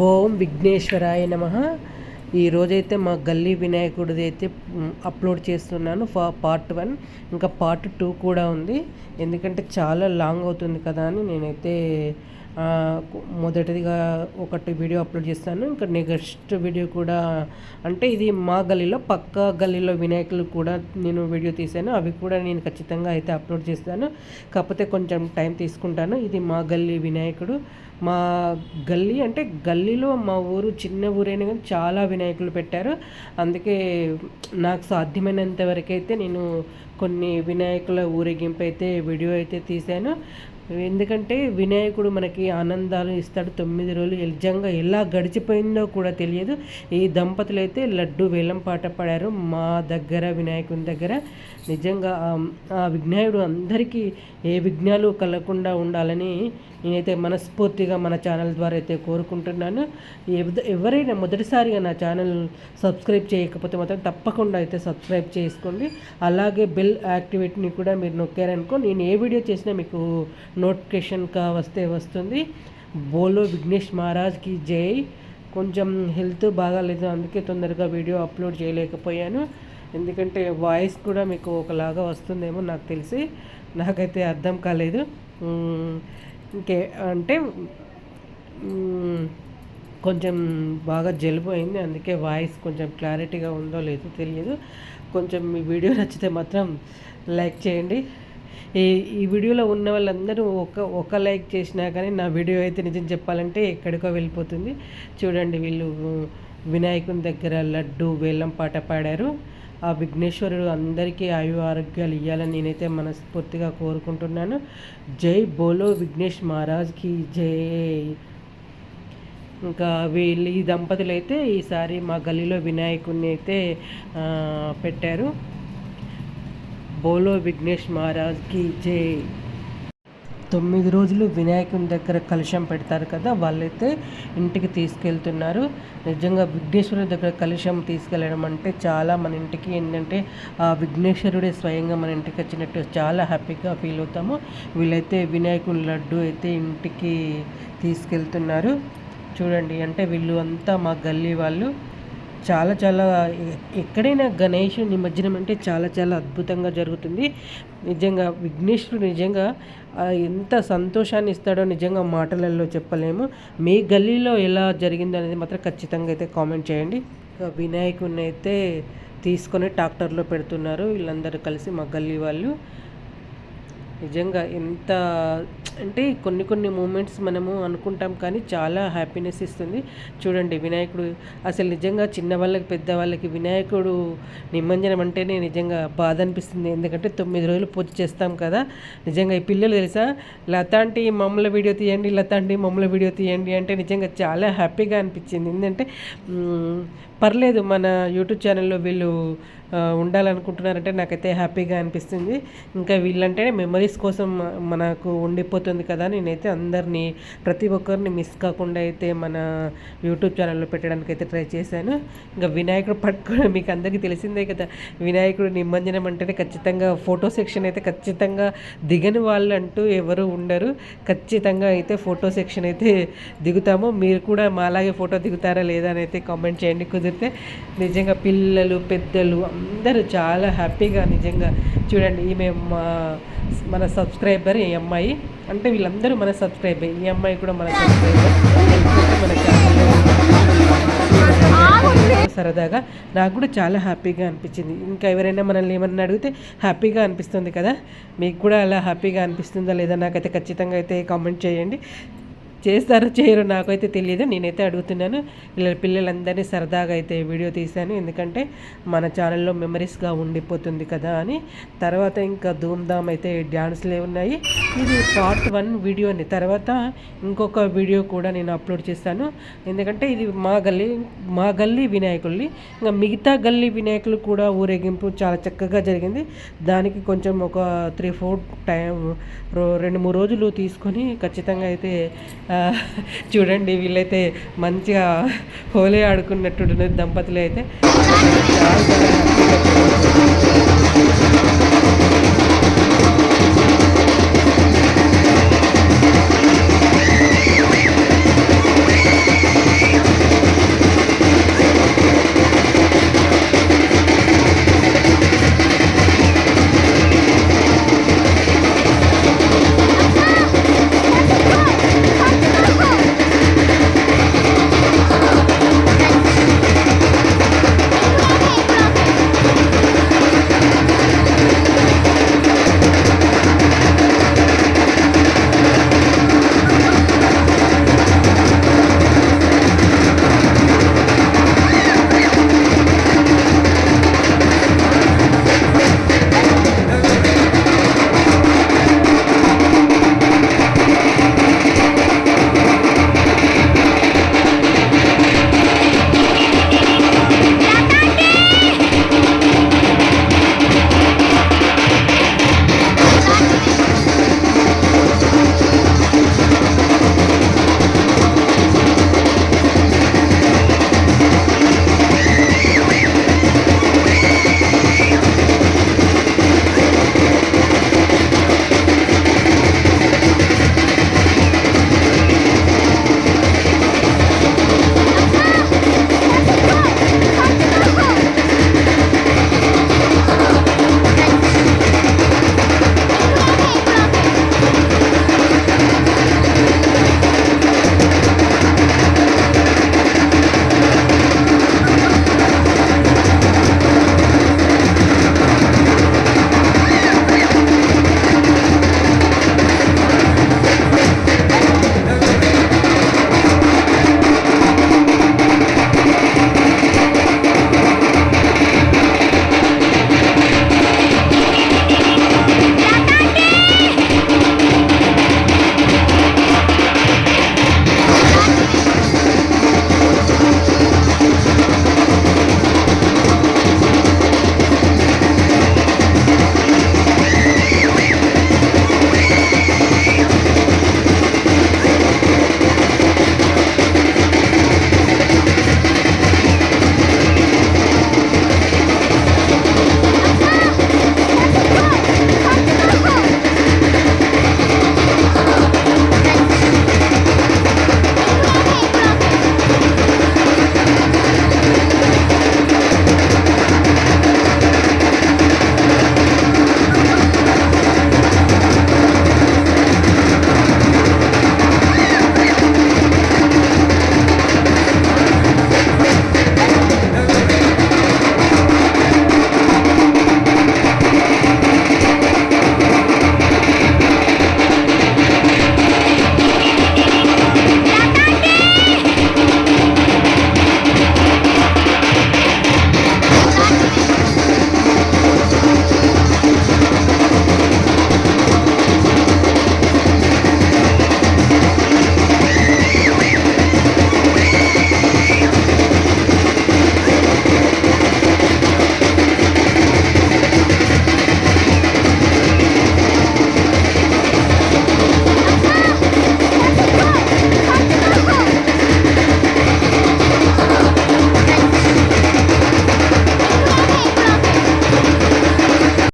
ఓం విఘ్నేశ్వరాయ నమ. ఈరోజైతే మా గల్లీ వినాయకుడిది అయితే అప్లోడ్ చేస్తున్నాను ఫా పార్ట్ వన్. ఇంకా పార్ట్ టూ కూడా ఉంది. ఎందుకంటే చాలా లాంగ్ అవుతుంది కదా అని నేనైతే మొదటిదిగా ఒకటి వీడియో అప్లోడ్ చేస్తాను. ఇంకా నెక్స్ట్ వీడియో కూడా అంటే ఇది మా గల్లీలో పక్క గల్లీలో వినాయకులు కూడా నేను వీడియో తీశాను. అవి కూడా నేను ఖచ్చితంగా అయితే అప్లోడ్ చేస్తాను. కాకపోతే కొంచెం టైం తీసుకుంటాను. ఇది మా గల్లీ వినాయకుడు. మా గల్లీ అంటే గల్లీలో మా ఊరు చిన్న ఊరైనా కానీ చాలా వినాయకులు పెట్టారు. అందుకే నాకు సాధ్యమైనంత వరకు అయితే నేను కొన్ని వినాయకుల ఊరేగింపు అయితే వీడియో అయితే తీశాను. ఎందుకంటే వినాయకుడు మనకి ఆనందాలు ఇస్తాడు. తొమ్మిది రోజులు నిజంగా ఎలా గడిచిపోయిందో కూడా తెలియదు. ఈ దంపతులు అయితే లడ్డు వేలం పాట పాడారు మా దగ్గర వినాయకుని దగ్గర. నిజంగా ఆ విఘ్నాయుడు అందరికీ ఏ విఘ్నాలు కలగకుండా ఉండాలని నేనైతే మనస్ఫూర్తిగా మన ఛానల్ ద్వారా అయితే కోరుకుంటున్నాను. ఎవరైనా మొదటిసారిగా నా ఛానల్ సబ్స్క్రైబ్ చేయకపోతే మాత్రం తప్పకుండా అయితే సబ్స్క్రైబ్ చేసుకోండి. అలాగే బెల్ యాక్టివేట్ని కూడా మీరు నొక్కారనుకో నేను ఏ వీడియో చేసినా మీకు నోటిఫికేషన్గా వస్తే వస్తుంది. బోలో విఘ్నేష్ మహారాజ్కి జై. కొంచెం హెల్త్ బాగాలేదు అందుకే తొందరగా వీడియో అప్లోడ్ చేయలేకపోయాను. ఎందుకంటే వాయిస్ కూడా మీకు ఒకలాగా వస్తుందేమో నాకు తెలిసి. నాకైతే అర్థం కాలేదు. ఇంకే అంటే కొంచెం బాగా జలుబు అయింది అందుకే వాయిస్ కొంచెం క్లారిటీగా ఉందో లేదో తెలియదు. కొంచెం మీ వీడియో నచ్చితే మాత్రం లైక్ చేయండి. ఈ ఈ వీడియోలో ఉన్న వాళ్ళందరూ ఒక ఒక లైక్ చేసినా కానీ నా వీడియో అయితే నిజం చెప్పాలంటే ఎక్కడికో వెళ్ళిపోతుంది. చూడండి వీళ్ళు వినాయకుని దగ్గర లడ్డు వేలం పాట పాడారు. ఆ విఘ్నేశ్వరుడు అందరికీ ఆయు ఆరోగ్యాలు ఇవ్వాలని నేనైతే మనస్ఫూర్తిగా కోరుకుంటున్నాను. జై బోలో విఘ్నేష్ మహారాజ్కి జై. ఇంకా వీళ్ళు ఈ దంపతులు అయితే ఈసారి మా గల్లీలో వినాయకుడిని అయితే పెట్టారు. బోలో విఘ్నేష్ మహారాజ్కి జై. తొమ్మిది రోజులు వినాయకుని దగ్గర కలుషం పెడతారు కదా వాళ్ళైతే ఇంటికి తీసుకెళ్తున్నారు. నిజంగా విఘ్నేశ్వరుడి దగ్గర కలుషం తీసుకెళ్ళడం అంటే చాలా మన ఇంటికి ఏంటంటే ఆ విఘ్నేశ్వరుడే స్వయంగా మన ఇంటికి వచ్చినట్టు చాలా హ్యాపీగా ఫీల్ అవుతాము. వీళ్ళైతే వినాయకుని లడ్డు అయితే ఇంటికి తీసుకెళ్తున్నారు. చూడండి అంటే వీళ్ళు అంతా మా గల్లీ వాళ్ళు. చాలా చాలా ఎక్కడైనా గణేష్ నిమజ్జనం అంటే చాలా చాలా అద్భుతంగా జరుగుతుంది. నిజంగా విఘ్నేశ్వరుడు నిజంగా ఎంత సంతోషాన్ని ఇస్తాడో నిజంగా మాటలలో చెప్పలేము. మీ గల్లీలో ఎలా జరిగిందో అనేది మాత్రం ఖచ్చితంగా అయితే కామెంట్ చేయండి. వినాయకుడిని అయితే తీసుకొని ట్రాక్టర్లో పెడుతున్నారు. వీళ్ళందరూ కలిసి మా గల్లీ వాళ్ళు. నిజంగా ఎంత అంటే కొన్ని కొన్ని మూమెంట్స్ మనము అనుకుంటాం కానీ చాలా హ్యాపీనెస్ ఇస్తుంది. చూడండి వినాయకుడు అసలు నిజంగా చిన్న వాళ్ళకి పెద్ద వాళ్ళకి వినాయకుడు నిమజ్జనం అంటేనే నిజంగా బాధ అనిపిస్తుంది. ఎందుకంటే తొమ్మిది రోజులు పూజ చేస్తాం కదా. నిజంగా ఈ పిల్లలు తెలుసా? లతాంటి మమ్మల వీడియో తీయండి లతాంటి మమ్మల వీడియో తీయండి అంటే నిజంగా చాలా హ్యాపీగా అనిపించింది. ఎందుకంటే పర్లేదు మన యూట్యూబ్ ఛానల్లో వీళ్ళు ఉండాలనుకుంటున్నారంటే నాకైతే హ్యాపీగా అనిపిస్తుంది. ఇంకా వీళ్ళంటేనే మెమరీస్ కోసం మనకు ఉండిపోతుంది కదా. నేనైతే అందరినీ ప్రతి ఒక్కరిని మిస్ కాకుండా అయితే మన యూట్యూబ్ ఛానల్లో పెట్టడానికి అయితే ట్రై చేశాను. ఇంకా వినాయకుడు పట్టుకోవడం మీకు అందరికీ తెలిసిందే కదా. వినాయకుడు నిమజ్జనం అంటేనే ఖచ్చితంగా ఫోటో సెక్షన్ అయితే ఖచ్చితంగా దిగని వాళ్ళు అంటూ ఎవరు ఉండరు. ఖచ్చితంగా అయితే ఫోటో సెక్షన్ అయితే దిగుతాము. మీరు కూడా మా అలాగే ఫోటో దిగుతారా లేదా అని అయితే కామెంట్ చేయండి. కుదిరితే నిజంగా పిల్లలు పెద్దలు అందరూ చాలా హ్యాపీగా నిజంగా చూడండి ఈమె మన సబ్స్క్రైబర్ ఈ అమ్మాయి. అంటే వీళ్ళందరూ మన సబ్స్క్రైబర్ ఈ అమ్మాయి కూడా మన సబ్స్క్రైబర్. మన సరదాగా నాకు కూడా చాలా హ్యాపీగా అనిపించింది. ఇంకా ఎవరైనా మనల్ని ఏమన్నా అడిగితే హ్యాపీగా అనిపిస్తుంది కదా. మీకు కూడా అలా హ్యాపీగా అనిపిస్తుందా లేదా నాకైతే ఖచ్చితంగా అయితే కామెంట్ చేయండి. చేస్తారో చేయరో నాకైతే తెలియదు. నేనైతే అడుగుతున్నాను. పిల్లల పిల్లలందరినీ సరదాగా అయితే వీడియో తీశాను. ఎందుకంటే మన ఛానల్లో మెమరీస్గా ఉండిపోతుంది కదా అని. తర్వాత ఇంకా ధూమ్ధామ్ అయితే డ్యాన్స్లే ఉన్నాయి. ఇది పార్ట్ వన్ వీడియోని. తర్వాత ఇంకొక వీడియో కూడా నేను అప్లోడ్ చేస్తాను. ఎందుకంటే ఇది మా గల్లీ మా గల్లీ వినాయకుల్ని. ఇంకా మిగతా గల్లీ వినాయకులు కూడా ఊరేగింపు చాలా చక్కగా జరిగింది. దానికి కొంచెం ఒక త్రీ ఫోర్ టైం రెండు మూడు రోజులు తీసుకొని ఖచ్చితంగా అయితే చూడండి వీళ్ళైతే మంచిగా హోలీ ఆడుకున్నట్టు దంపతులు అయితే. చాలా చాలా